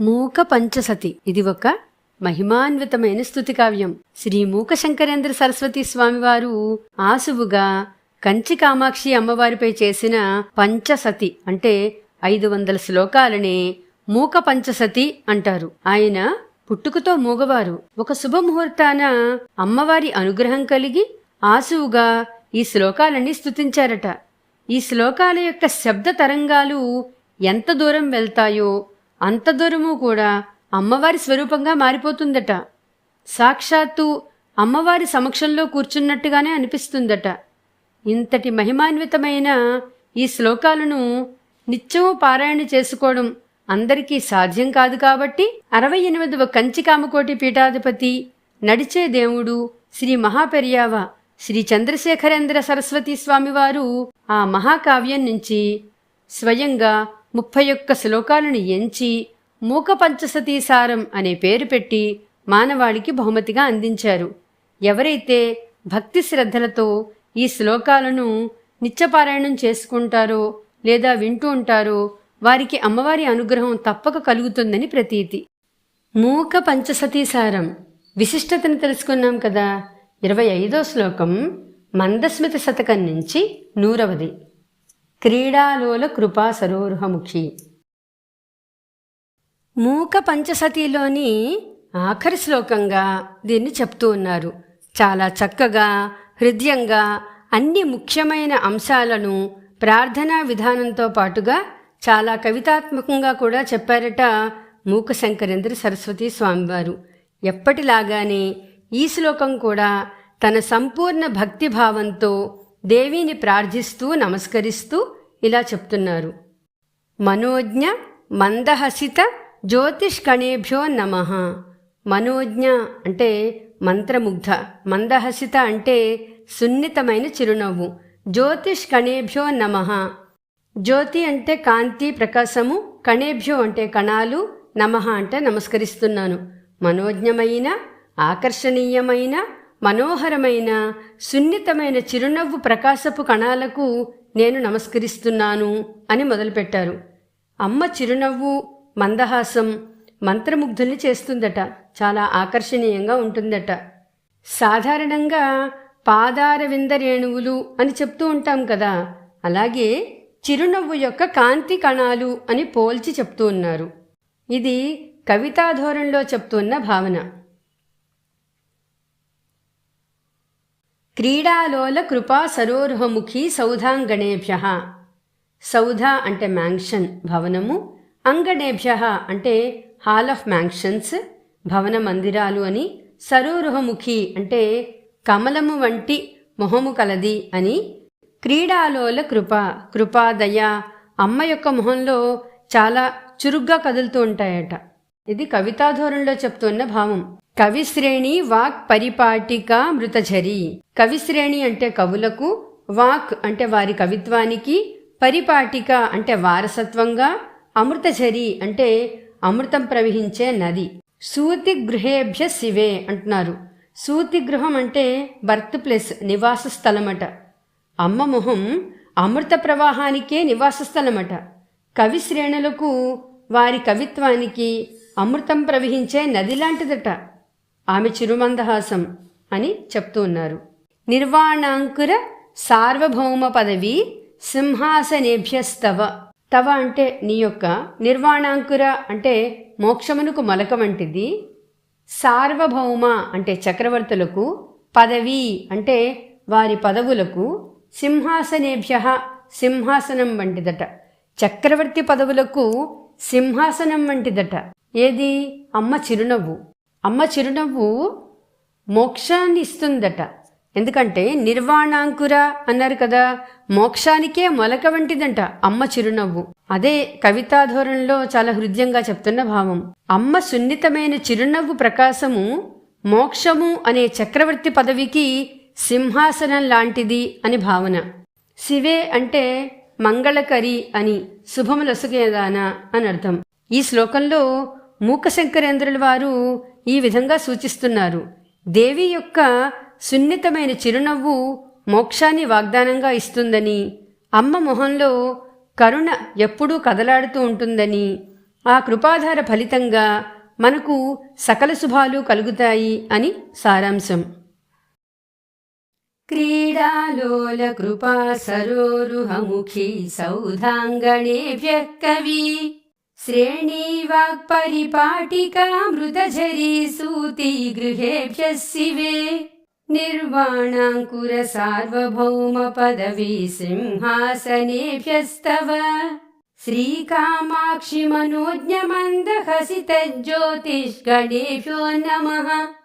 మూక పంచసతి ఇది ఒక మహిమాన్వితమైన స్థుతి కావ్యం. శ్రీ మూక శంకరేంద్ర సరస్వతి స్వామివారు ఆసువుగా కంచి కామాక్షి అమ్మవారిపై చేసిన పంచసతి అంటే ఐదు వందల శ్లోకాలనే మూక పంచసతి అంటారు. ఆయన పుట్టుకతో మూగవారు. ఒక శుభముహూర్తాన అమ్మవారి అనుగ్రహం కలిగి ఆసువుగా ఈ శ్లోకాలన్నీ స్తుతించారట. ఈ శ్లోకాల యొక్క శబ్ద తరంగాలు ఎంత దూరం వెళ్తాయో అంత దూరము కూడా అమ్మవారి స్వరూపంగా మారిపోతుందట. సాక్షాత్తు అమ్మవారి సమక్షంలో కూర్చున్నట్టుగానే అనిపిస్తుందట. ఇంతటి మహిమాన్వితమైన ఈ శ్లోకాలను నిత్యము పారాయణ చేసుకోవడం అందరికీ సాధ్యం కాదు కాబట్టి అరవై ఎనిమిదవ కంచికామకోటి పీఠాధిపతి నడిచే దేవుడు శ్రీ మహాపెరియావ శ్రీ చంద్రశేఖరేంద్ర సరస్వతి స్వామివారు ఆ మహాకావ్యం నుంచి స్వయంగా ముప్పై ఒక్క శ్లోకాలను ఎంచి మూక పంచసతీసారం అనే పేరు పెట్టి మానవాళికి బహుమతిగా అందించారు. ఎవరైతే భక్తి శ్రద్ధలతో ఈ శ్లోకాలను నిత్యపారాయణం చేసుకుంటారో లేదా వింటూ ఉంటారో వారికి అమ్మవారి అనుగ్రహం తప్పక కలుగుతుందని ప్రతీతి. మూక పంచసతీసారం విశిష్టతను తెలుసుకున్నాం కదా. ఇరవై ఐదో శ్లోకం మందస్మిత శతకం నుంచి నూరవది. క్రీడాలోల కృపా సరోరుహముఖి. మూక పంచసతిలోని ఆఖరి శ్లోకంగా దీన్ని చెప్తూ ఉన్నారు. చాలా చక్కగా హృదయంగా అన్ని ముఖ్యమైన అంశాలను ప్రార్థనా విధానంతో పాటుగా చాలా కవితాత్మకంగా కూడా చెప్పారట మూక శంకరేంద్ర సరస్వతి స్వామివారు. ఎప్పటిలాగానే ఈ శ్లోకం కూడా తన సంపూర్ణ భక్తిభావంతో దేవిని ప్రార్థిస్తూ నమస్కరిస్తూ ఇలా చెప్తున్నారు. మనోజ్ఞ మందహసిత జ్యోతిష్కణేభ్యో నమ. మనోజ్ఞ అంటే మంత్రముగ్ధ. మందహసిత అంటే సున్నితమైన చిరునవ్వు. జ్యోతిష్ కణేభ్యో నమ. జ్యోతి అంటే కాంతి ప్రకాశము. కణేభ్యో అంటే కణాలు. నమ అంటే నమస్కరిస్తున్నాను. మనోజ్ఞమైన ఆకర్షణీయమైన మనోహరమైన సున్నితమైన చిరునవ్వు ప్రకాశపు కణాలకు నేను నమస్కరిస్తున్నాను అని మొదలుపెట్టారు. అమ్మ చిరునవ్వు మందహాసం మంత్రముగ్ధుల్ని చేస్తుందట. చాలా ఆకర్షణీయంగా ఉంటుందట. సాధారణంగా పాదార విందరేణువులు అని చెప్తూ ఉంటాం కదా. అలాగే చిరునవ్వు యొక్క కాంతి కణాలు అని పోల్చి చెప్తూ ఉన్నారు. ఇది కవితాధోరణిలో చెప్తున్న భావన. క్రీడాలోల కృపా సరోరుహముఖి సౌధాంగణేభ్య. సౌధ అంటే మ్యాంక్షన్ భవనము. అంగణేభ్య అంటే హాల్ ఆఫ్ మ్యాంక్షన్స్ భవన మందిరాలు అని. సరోరుహముఖి అంటే కమలము వంటి మొహము కలది అని. క్రీడాలోల కృప కృపాదయ అమ్మ యొక్క మొహంలో చాలా చురుగ్గా కదులుతూ ఉంటాయట. ఇది కవితాధోరణిలో చెప్తున్న భావం. కవిశ్రేణి వాక్ పరిపాటిక మృతఝరి కవిశ్రేణి అంటే కవులకు వాక్ అంటే వారి కవిత్వానికి పరిపాటిక అంటే వారసత్వంగా అమృతఝరి అంటే అమృతం ప్రవహించే నది. సూతి గృహేభ్య శివే అంటున్నారు. సూతి గృహం అంటే బర్త్ ప్లేస్ నివాస స్థలమట. అమ్మ మొహం అమృత ప్రవాహానికే నివాస స్థలమట. కవి శ్రేణులకు వారి కవిత్వానికి అమృతం ప్రవహించే నది లాంటిదట ఆమె చిరుమందహాసం అని చెప్తూ ఉన్నారు. నిర్వాణాంకుర సార్వభౌమ పదవి సింహాసనేభ్యస్తవ. తవ అంటే నీ యొక్క నిర్వాణాంకుర అంటే మోక్షమునకు మొలక వంటిది. సార్వభౌమ అంటే చక్రవర్తులకు పదవి అంటే వారి పదవులకు సింహాసనేభ్య సింహాసనం వంటిదట. చక్రవర్తి పదవులకు సింహాసనం వంటిదట. ఏది? అమ్మ చిరునవ్వు. అమ్మ చిరునవ్వు మోక్షాన్ని ఇస్తుందట ఎందుకంటే నిర్వాణాంకుర అన్నారు కదా మోక్షానికే మొలక వంటిదంట అమ్మ చిరునవ్వు. అదే కవితాధోరణిలో చాలా హృదయంగా చెప్తున్న భావం. అమ్మ సున్నితమైన చిరునవ్వు ప్రకాశము మోక్షము అనే చక్రవర్తి పదవికి సింహాసనం లాంటిది అని భావన. శివే అంటే మంగళకరి అని శుభములసుకేదానా అని అర్థం. ఈ శ్లోకంలో మూకశంకరేంద్రుల వారు ఈ విధంగా సూచిస్తున్నారు. దేవి యొక్క సున్నితమైన చిరునవ్వు మోక్షాన్ని వాగ్దానంగా ఇస్తుందని అమ్మ మొహంలో కరుణ ఎప్పుడూ కదలాడుతూ ఉంటుందని ఆ కృపాధార ఫలితంగా మనకు సకల శుభాలు కలుగుతాయి అని సారాంశం. క్రీడాలోల కృపా సరోరుహముఖి సౌధాంగణేభ్యः కవి श्रेणीवाक्परिपाटिका मृतझरी सूती गृहेभ्यः शिवे निर्वाणाङ्कुरसार्वभौमपदवी सिंहासनेभ्यस्तव श्रीकामाक्षि मनोज्ञमन्दहसित ज्योतिष्गणेशो नमः।